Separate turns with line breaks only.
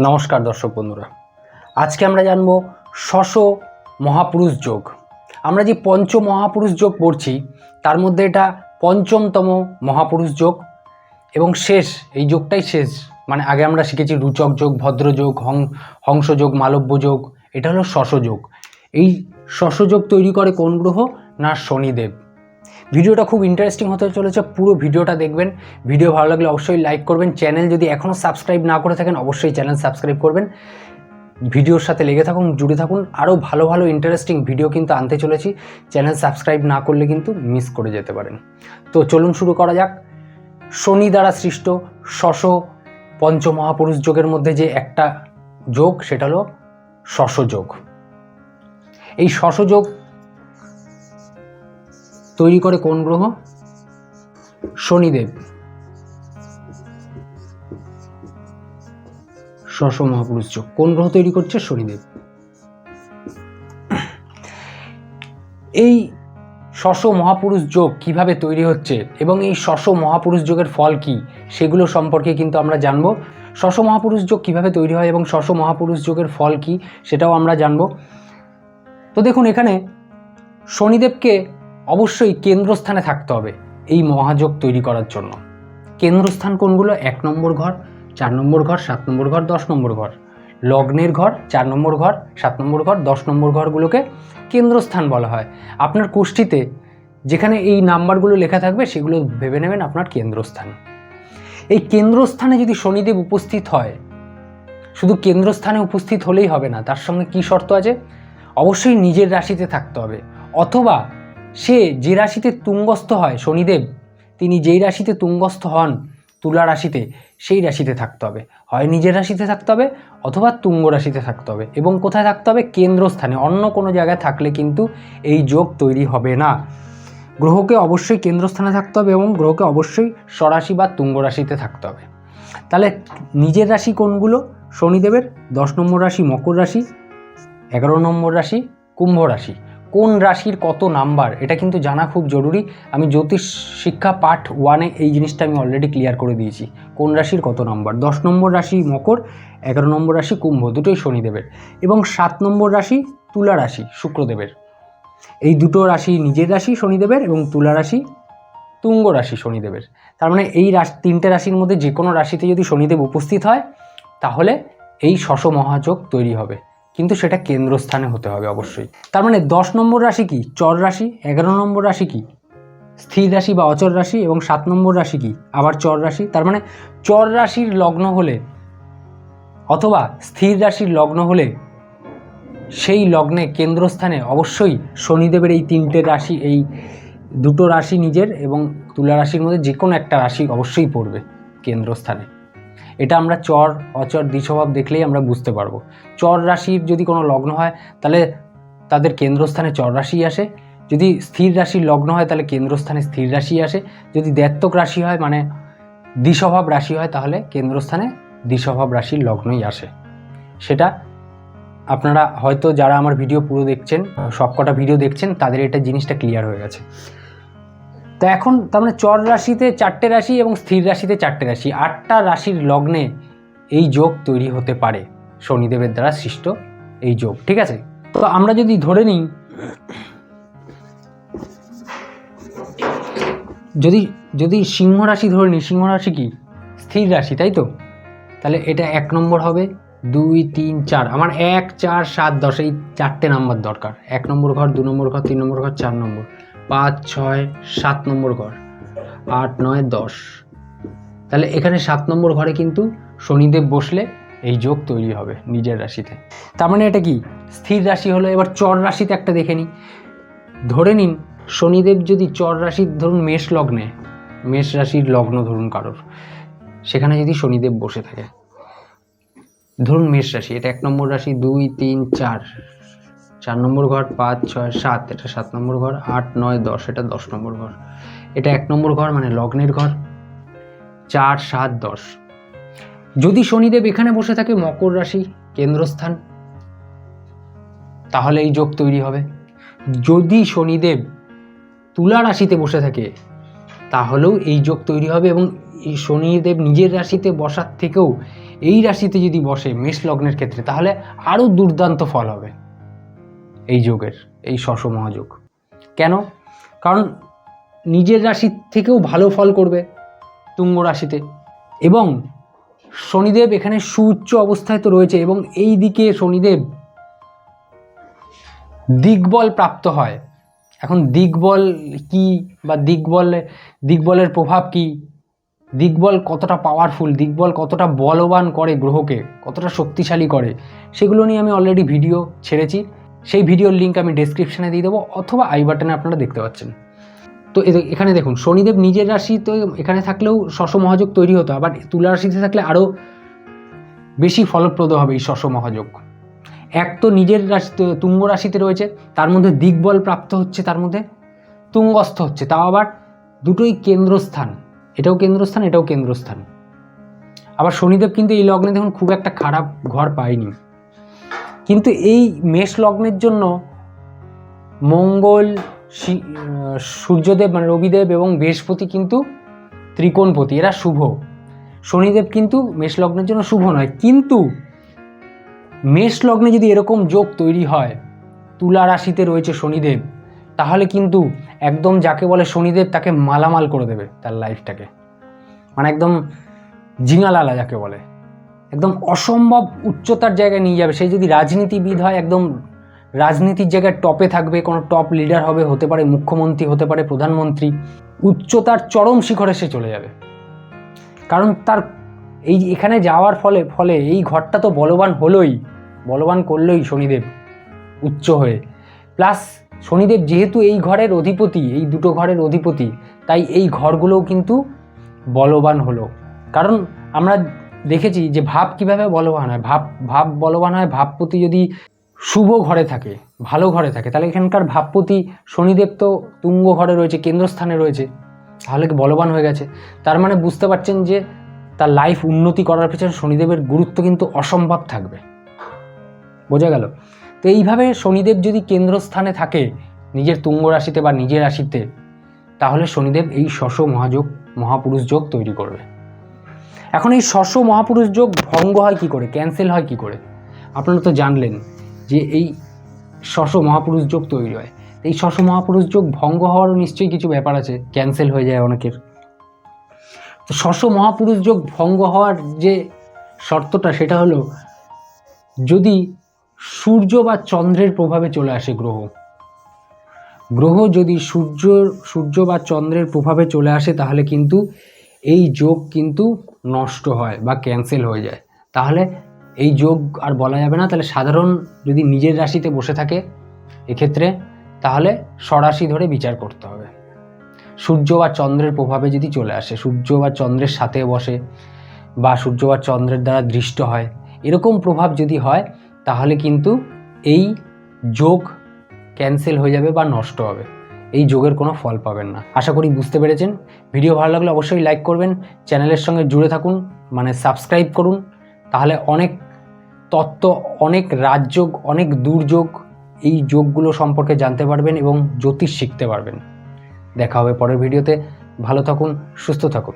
নমস্কার দর্শক বন্ধুরা। আজকে আমরা জানব শশ মহাপুরুষ যোগ। আমরা যে পঞ্চ মহাপুরুষ যোগ পড়ছি, তার মধ্যে এটা পঞ্চমতম মহাপুরুষ যোগ এবং শেষ, এই যোগটাই শেষ। মানে আগে আমরা শিখেছি রুচক যোগ, ভদ্র যোগ, হং, হংস যোগ, মালব্য যোগ, এটা হলো শশ যোগ। এই শশ যোগ তৈরি করে কোন গ্রহ? না শনিদেব। ভিডিওটা খুব ইন্টারেস্টিং হতে চলেছে, পুরো ভিডিওটা দেখবেন। ভিডিও ভালো লাগলে অবশ্যই লাইক করবেন। চ্যানেল যদি এখনও সাবস্ক্রাইব না করে থাকেন, অবশ্যই চ্যানেল সাবস্ক্রাইব করবেন। ভিডিওর সাথে লেগে থাকুন, জুড়ে থাকুন। আরও ভালো ভালো ইন্টারেস্টিং ভিডিও কিন্তু আনতে চলেছি। চ্যানেল সাবস্ক্রাইব না করলে কিন্তু মিস করে যেতে পারেন। তো চলুন শুরু করা যাক। শনি দ্বারা সৃষ্ট শশ পঞ্চমহাপুরুষ যোগের মধ্যে যে একটা যোগ, সেটা হলো শশ যোগ। এই শশ যোগ তৈরি করে কোন গ্রহ? শনিদেব। শশ মহাপুরুষ যোগ। কোন গ্রহ তৈরি করছে? শনিদেব। এই শশ মহাপুরুষ যোগ কীভাবে তৈরি হচ্ছে এবং এই শশ মহাপুরুষ যোগের ফল কি, সেগুলো সম্পর্কে কিন্তু আমরা জানব। শশ মহাপুরুষ যোগ কীভাবে তৈরি হয় এবং শশ মহাপুরুষ যোগের ফল কি, সেটাও আমরা জানব। তো দেখুন, এখানে শনিদেবকে অবশ্যই কেন্দ্রস্থানে থাকতে হবে এই মহাযোগ তৈরি করার জন্য। কেন্দ্রস্থান কোনগুলো? এক নম্বর ঘর, চার নম্বর ঘর, সাত নম্বর ঘর, দশ নম্বর ঘর। লগ্নের ঘর, চার নম্বর ঘর, সাত নম্বর ঘর, দশ নম্বর ঘরগুলোকে কেন্দ্রস্থান বলা হয়। আপনার কোষ্ঠীতে যেখানে এই নাম্বারগুলো লেখা থাকবে, সেগুলো ভেবে নেবেন আপনার কেন্দ্রস্থান। এই কেন্দ্রস্থানে যদি শনিদেব উপস্থিত হয়, শুধু কেন্দ্রস্থানে উপস্থিত হলেই হবে না, তার সঙ্গে কি শর্ত আছে? অবশ্যই নিজের রাশিতে থাকতে হবে। অথবা সে যে রাশিতে তুঙ্গস্থ হয়, শনিদেব, তিনি যেই রাশিতে তুঙ্গস্থ হন তুলা রাশিতে, সেই রাশিতে থাকতে হবে। হয় নিজের রাশিতে থাকতে হবে অথবা তুঙ্গ রাশিতে থাকতে হবে এবং কোথায় থাকতে হবে? কেন্দ্রস্থানে। অন্য কোনো জায়গায় থাকলে কিন্তু এই যোগ তৈরি হবে না। গ্রহকে অবশ্যই কেন্দ্রস্থানে থাকতে হবে এবং গ্রহকে অবশ্যই স্বরাশি বা তুঙ্গ রাশিতে থাকতে হবে। তাহলে নিজের রাশি কোনগুলো? শনিদেবের দশ নম্বর রাশি, মকর রাশি, এগারো নম্বর রাশি, কুম্ভ রাশি। কোন রাশির কত নাম্বার, এটা কিন্তু জানা খুব জরুরি। আমি জ্যোতিষ শিক্ষা পাঠ ওয়ানে এই জিনিসটা আমি অলরেডি ক্লিয়ার করে দিয়েছি। কোন রাশির কত নাম্বার? দশ নম্বর রাশি মকর, এগারো নম্বর রাশি কুম্ভ, দুটোই শনিদেবের। এবং সাত নম্বর রাশি তুলা রাশি, শুক্রদেবের। এই দুটো রাশি নিজের রাশি শনিদেবের এবং তুলা রাশি তুঙ্গ রাশি শনিদেবের। তার মানে এই রাশি, তিনটে রাশির মধ্যে যে কোনো রাশিতে যদি শনিদেব উপস্থিত হয়, তাহলে এই শশ মহাযোগ তৈরি হবে। কিন্তু সেটা কেন্দ্রস্থানে হতে হবে অবশ্যই। তার মানে দশ নম্বর রাশি কি? চর রাশি? এগারো নম্বর রাশি কি? স্থির রাশি বা অচর রাশি এবং সাত নম্বর রাশি কি? আবার চর রাশি? তার মানে চর রাশির লগ্ন হলে অথবা স্থির রাশির লগ্ন হলে সেই লগ্নে কেন্দ্রস্থানে অবশ্যই শনিদেবের এই তিনটে রাশি, এই দুটো রাশি নিজের এবং তুলা রাশির মধ্যে যে কোনো একটা রাশি অবশ্যই পড়বে কেন্দ্রস্থানে। এটা আমরা চর, অচর, দ্বিস্বভাব দেখলেই আমরা বুঝতে পারব। চর রাশির যদি কোনো লগ্ন হয়, তাহলে তাদের কেন্দ্রস্থানে চর রাশি আসে। যদি স্থির রাশির লগ্ন হয়, তাহলে কেন্দ্রস্থানে স্থির রাশি আসে। যদি দ্ব্যর্থক রাশি হয় মানে দ্বিস্বভাব রাশি হয়, তাহলে কেন্দ্রস্থানে দ্বিস্বভাব রাশির লগ্নই আসে। সেটা আপনারা হয়তো যারা আমার ভিডিও পুরো দেখছেন, সবকটা ভিডিও দেখছেন, তাদের এটা জিনিসটা ক্লিয়ার হয়ে গেছে। তো এখন তার মানে চর রাশিতে চারটে রাশি এবং স্থির রাশিতে চারটে রাশি। আটটা রাশির লগ্নে এই যোগ তৈরি হতে পারে। শনিদেবের দ্বারা সৃষ্ট এই যোগ, ঠিক আছে? তো আমরা যদি ধরে নিই, যদি যদি সিংহ রাশি ধরে নিই, সিংহ রাশি কি? স্থির রাশি, তাই তো? তাহলে এটা এক নম্বর হবে, দুই, তিন, চার। আমার এক, চার, সাত, দশ, এই চারটে নাম্বার দরকার। এক নম্বর ঘর, দু নম্বর ঘর, তিন নম্বর ঘর, চার নম্বর। পাঁচ, ছয়, সাত নম্বর ঘর, আট, নয়, দশ। তাহলে এখানে সাত নম্বর ঘরে কিন্তু শনিদেব বসলে এই যোগ তৈরি হবে নিজের রাশিতে। তার মানে এটা কি? স্থির রাশি হলো, এবার চর রাশিতে একটা দেখে নিন ধরে নিন, শনিদেব যদি চর রাশির ধরুন মেষ লগ্নে, মেষ রাশির লগ্ন ধরুন কারোর, সেখানে যদি শনিদেব বসে থাকে। ধরুন মেষ রাশি, এটা এক নম্বর রাশি, দুই, তিন, চার। চার নম্বর ঘর, পাঁচ, ছয়, সাত, এটা সাত নম্বর ঘর, আট, নয়, দশ, এটা দশ নম্বর ঘর। এটা এক নম্বর ঘর মানে লগ্নের ঘর। চার, সাত, দশ। যদি শনিদেব এখানে বসে থাকে, মকর রাশি কেন্দ্রস্থান, তাহলে এই যোগ তৈরি হবে। যদি শনিদেব তুলা রাশিতে বসে থাকে, তাহলেও এই যোগ তৈরি হবে এবং এই শনিদেব নিজের রাশিতে বসার থেকেও এই রাশিতে যদি বসে মেষ লগ্নের ক্ষেত্রে, তাহলে আরও দুর্দান্ত ফল হবে। এই যোগের, এই শশ মহাযোগ। কেন? কারণ নিজের রাশি থেকেও ভালো ফল করবে তুঙ্গ রাশিতে। এবং শনিদেব এখানে সুউচ্চ অবস্থায় তো রয়েছে এবং এই দিকে শনিদেব দিগ্বল প্রাপ্ত হয়। এখন দিগ্বল কি বা দিগ্বল, দিগ্বলের প্রভাব কি? দিগ্বল কতটা পাওয়ারফুল দিগ্বল কতটা বলবান করে গ্রহকে, কতটা শক্তিশালী করে, সেগুলো নিয়ে আমি অলরেডি ভিডিও ছেড়েছি। সেই ভিডিওর লিঙ্ক আমি ডেসক্রিপশানে দিয়ে দেবো, অথবা আই বাটনে আপনারা দেখতে পাচ্ছেন। তো এখানে দেখুন, শনিদেব নিজের রাশি তো এখানে থাকলেও শশ মহাযোগ তৈরি হতো, আবার তুলা রাশিতে থাকলে আরও বেশি ফলপ্রদ হবে এই শশ মহাযোগ। এক তো নিজের রাশি তুঙ্গ রাশিতে রয়েছে, তার মধ্যে দিগ্বল প্রাপ্ত হচ্ছে তার মধ্যে, তুঙ্গস্থ হচ্ছে, তাও আবার দুটোই কেন্দ্রস্থান। এটাও কেন্দ্রস্থান এটাও কেন্দ্রস্থান। আবার শনিদেব কিন্তু এই লগ্নে দেখুন, খুব একটা খারাপ ঘর পায়নি। কিন্তু এই মেষ লগ্নের জন্য মঙ্গল সূর্যদেব মানে রবিদেব এবং বৃহস্পতি কিন্তু ত্রিকোণপতি, এরা শুভ। শনিদেব কিন্তু মেষ লগ্নের জন্য শুভ নয়। কিন্তু মেষ লগ্নে যদি এরকম যোগ তৈরি হয়, তুলা রাশিতে রয়েছে শনিদেব, তাহলে কিন্তু একদম যাকে বলে শনিদেব তাকে মালামাল করে দেবে তার লাইফটাকে মানে একদম জিঙালালা যাকে বলে। একদম অসম্ভব উচ্চতার জায়গায় নিয়ে যাবে। সেই যদি রাজনীতিবিদ হয়, একদম রাজনীতির জায়গায় টপে থাকবে, কোনো টপ লিডার হবে, হতে পারে মুখ্যমন্ত্রী, হতে পারে প্রধানমন্ত্রী, উচ্চতার চরম শিখরে সে চলে যাবে। কারণ তার এই এখানে যাওয়ার ফলে ফলে এই ঘরটা তো বলবান হলোই, বলবান করলোই শনিদেব উচ্চ হয়ে। প্লাস শনিদেব যেহেতু এই ঘরের অধিপতি, এই দুটো ঘরের অধিপতি, তাই এই ঘরগুলোও কিন্তু বলবান হলো। কারণ আমরা দেখেছি যে ভাব কীভাবে বলবান হয়। ভাব ভাব বলবান হয়, ভাবপতি যদি শুভ ঘরে থাকে, ভালো ঘরে থাকে, তাহলে এখানকার ভাবপতি শনিদেব তো তুঙ্গ ঘরে রয়েছে, কেন্দ্রস্থানে রয়েছে, তাহলে কি বলবান হয়ে গেছে? তার মানে বুঝতে পারছেন যে তার লাইফ উন্নতি করার পেছনে শনিদেবের গুরুত্ব কিন্তু অসম্ভব থাকবে। বোঝা গেল? তো এইভাবে শনিদেব যদি কেন্দ্রস্থানে থাকে, নিজের তুঙ্গ রাশিতে বা নিজের রাশিতে, তাহলে শনিদেব এই শশ মহাযোগ, মহাপুরুষ যোগ তৈরি করবে। এখন এই শশ মহাপুরুষ যোগ ভঙ্গ হয় কি করে? ক্যান্সেল হয় কি করে? আপনারা তো জানলেন যে এই শশ মহাপুরুষ যোগ তৈরি হয়। এই শশ মহাপুরুষ যোগ ভঙ্গ হওয়ারও নিশ্চয়ই কিছু ব্যাপার আছে ক্যান্সেল হয়ে যায় অনেকের। তো শশ মহাপুরুষ যোগ ভঙ্গ হওয়ার যে শর্তটা, সেটা হলো যদি সূর্য বা চন্দ্রের প্রভাবে চলে আসে গ্রহ গ্রহ যদি সূর্য সূর্য বা চন্দ্রের প্রভাবে চলে আসে, তাহলে কিন্তু এই যোগ কিন্তু নষ্ট হয় বা ক্যান্সেল হয়ে যায়। তাহলে এই যোগ আর বলা যাবে না। তাহলে সাধারণ যদি নিজের রাশিতে বসে থাকে এক্ষেত্রে, তাহলে স্বরাশি ধরে বিচার করতে হবে। সূর্য বা চন্দ্রের প্রভাবে যদি চলে আসে, সূর্য বা চন্দ্রের সাথে বসে বা সূর্য বা চন্দ্রের দ্বারা দৃষ্ট হয়, এরকম প্রভাব যদি হয়, তাহলে কিন্তু এই যোগ ক্যান্সেল হয়ে যাবে বা নষ্ট হবে। এই যোগের কোনো ফল পাবেন না। আশা করি বুঝতে পেরেছেন। ভিডিও ভালো লাগলে অবশ্যই লাইক করবেন। চ্যানেলের সঙ্গে জুড়ে থাকুন মানে সাবস্ক্রাইব করুন। তাহলে অনেক তত্ত্ব, অনেক রাজযোগ, অনেক দুর্যোগ এই যোগগুলো সম্পর্কে জানতে পারবেন এবং জ্যোতিষ শিখতে পারবেন। দেখা হবে পরের ভিডিওতে। ভালো থাকুন, সুস্থ থাকুন।